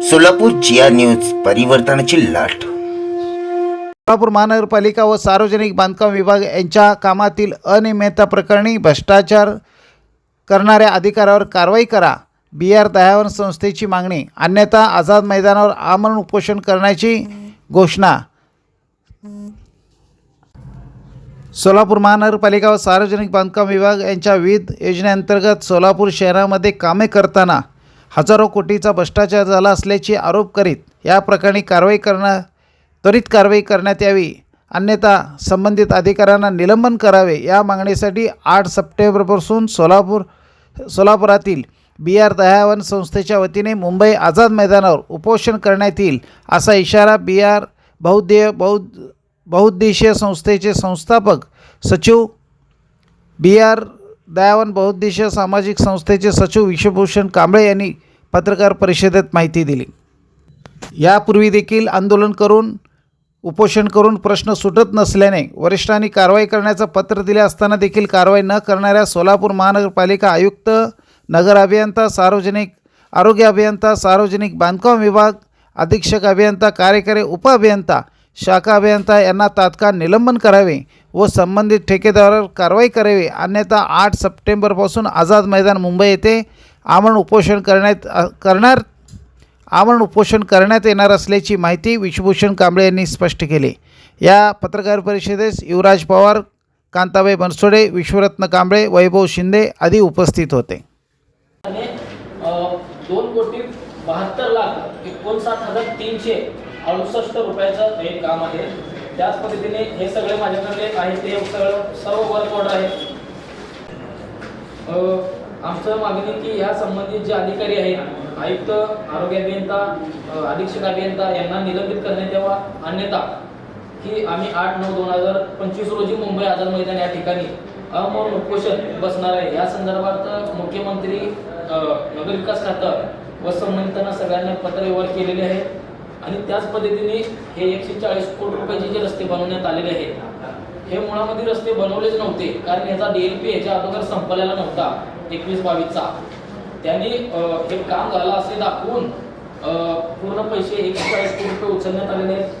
सोलापूर जिया news परिवर्तनाची लाट. सोलापूर महानगरपालिका व सार्वजनिक बांधकाम विभाग यांच्या कामातील अनियमितता प्रकरणी भ्रष्टाचार करणाऱ्या अधिकाऱ्यावर कारवाई करा. बी आर दयावन संस्थेची मागणी अन्यथा आझाद मैदानावर आमरण उपोषण करण्याची घोषणा. सोलापूर महानगरपालिका व सार्वजनिक बांधकाम विभाग यांच्या विविध योजनेअंतर्गत सोलापूर शहरामध्ये कामे करताना हजारो कोटीचा भ्रष्टाचार झाला असल्याचे आरोप करीत या प्रकरणी कारवाई करणं त्वरित कारवाई करण्यात यावी. अन्यथा संबंधित अधिकाऱ्यांना निलंबन करावे या मागणीसाठी आठ सप्टेंबरपासून सोलापूर सोलापुरातील बी आर दयावन संस्थेच्या वतीने मुंबई आझाद मैदानावर उपोषण करण्यात येईल असा इशारा बी आर बहुद्देय बौद्ध बहुउद्देशीय संस्थेचे संस्थापक सचिव बी आर दयावन बहुद्देशीय सामाजिक संस्थेचे सचिव विश्वभूषण कांबळे यांनी पत्रकार परिषदेत माहिती दिली. यापूर्वी देखील आंदोलन करून उपोषण करून प्रश्न सुटत नसल्याने वरिष्ठांनी कारवाई करण्याचं पत्र दिले असताना देखील कारवाई न करणाऱ्या सोलापूर महानगरपालिका आयुक्त नगर अभियंता सार्वजनिक आरोग्य अभियंता सार्वजनिक बांधकाम विभाग अधीक्षक अभियंता कार्यकारी उप अभियंता शाखा अभियंता यांना तात्काळ निलंबन करावे व संबंधित ठेकेदारावर कारवाई करावी. अन्यथा आठ सप्टेंबरपासून आझाद मैदान मुंबई येथे आमरण उपोषण करण्यात करणार आमरण उपोषण करण्यात येणार असल्याची माहिती विश्वभूषण कांबळे यांनी स्पष्ट केली. या पत्रकार परिषदेस युवराज पवार कांताबाई बनसोडे विश्वरत्न कांबळे वैभव शिंदे आदी उपस्थित होते. दोन कोटी बहात्तर लाख एकोणसाठ हजार तीनशे अडुसष्ट रुपयाचं हे काम आहे. त्याच पद्धतीने हे सगळे माझ्याकडे आहे. ते सगळं सर्व वर्क ऑर्डर आहे आमचं मागणी की या संबंधित जे अधिकारी आहेत आयुक्त आरोग्य अभियंता अधीक्षक अभियंता यांना निलंबित करण्यात यावा अन्यथा की आम्ही आठ नऊ दोन हजार पंचवीस रोजी मुंबई आझाद मैदान या ठिकाणी अमौन उपोषण बसणार आहे. या संदर्भात मुख्यमंत्री नगरविकास खातं व संबंधितांना सगळ्यांना पत्र व्यवहार केलेले आहे आणि त्याच पद्धतीने हे एकशे चाळीस कोटी रुपयाचे जे रस्ते बनवण्यात आलेले आहेत हे मुळामध्ये रस्ते बनवलेच नव्हते कारण याचा डीएलपी याच्या अगोदर संपलेला नव्हता एकवीस बावीसचा. त्यांनी हे काम झालं असे दाखवून पूर्ण पैसे एकशे चाळीस कोटी रुपये उचलण्यात आलेले आहेत.